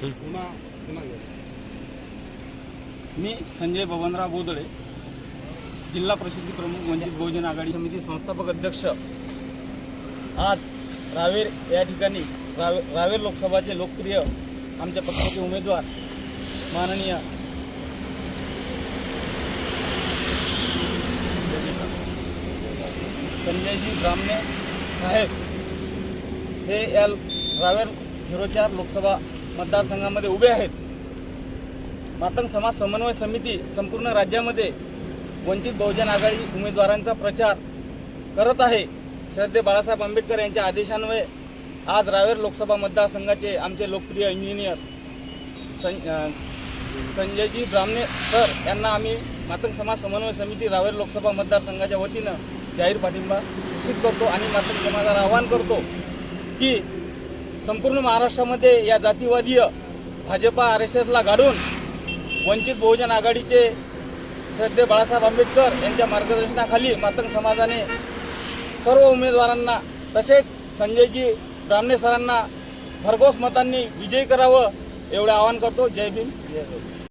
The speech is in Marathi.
पुन्हा पुन्हा मी संजय बबनराव बोदळे जिल्हा प्रसिद्धी प्रमुख म्हणजे वंचित बहुजन आघाडी समिती संस्थापक अध्यक्ष. आज रावेर या ठिकाणी रावे रावेर लोकसभाचे लोकप्रिय आमच्या पक्षाचे उमेदवार माननीय संजयजी ब्राह्मणे साहेब हे या रावेर झिरो चार लोकसभा मतदारसंघामध्ये उभे आहेत. मातंग समाज समन्वय समिती संपूर्ण राज्यामध्ये वंचित बहुजन आघाडी उमेदवारांचा प्रचार करत आहे. श्रद्धे बाळासाहेब आंबेडकर यांच्या आदेशान्वये आज रावेर लोकसभा मतदारसंघाचे आमचे लोकप्रिय इंजिनियर सं संजयजी ब्राह्मणे सर यांना आम्ही मातंग समाज समन्वय समिती रावेर लोकसभा मतदारसंघाच्या वतीनं जाहीर पाठिंबा घोषित करतो आणि मातंग समाजाला आवाहन करतो की संपूर्ण महाराष्ट्रामध्ये या जातीवादीय भाजपा आर एस एसला गाडून वंचित बहुजन आघाडीचे श्रद्धे बाळासाहेब आंबेडकर यांच्या मार्गदर्शनाखाली मातंग समाजाने सर्व उमेदवारांना तसेच संजयजी ब्राह्मणे सरांना भरघोस मतांनी विजयी करावं एवढं आवाहन करतो. जय भीम. जय भारत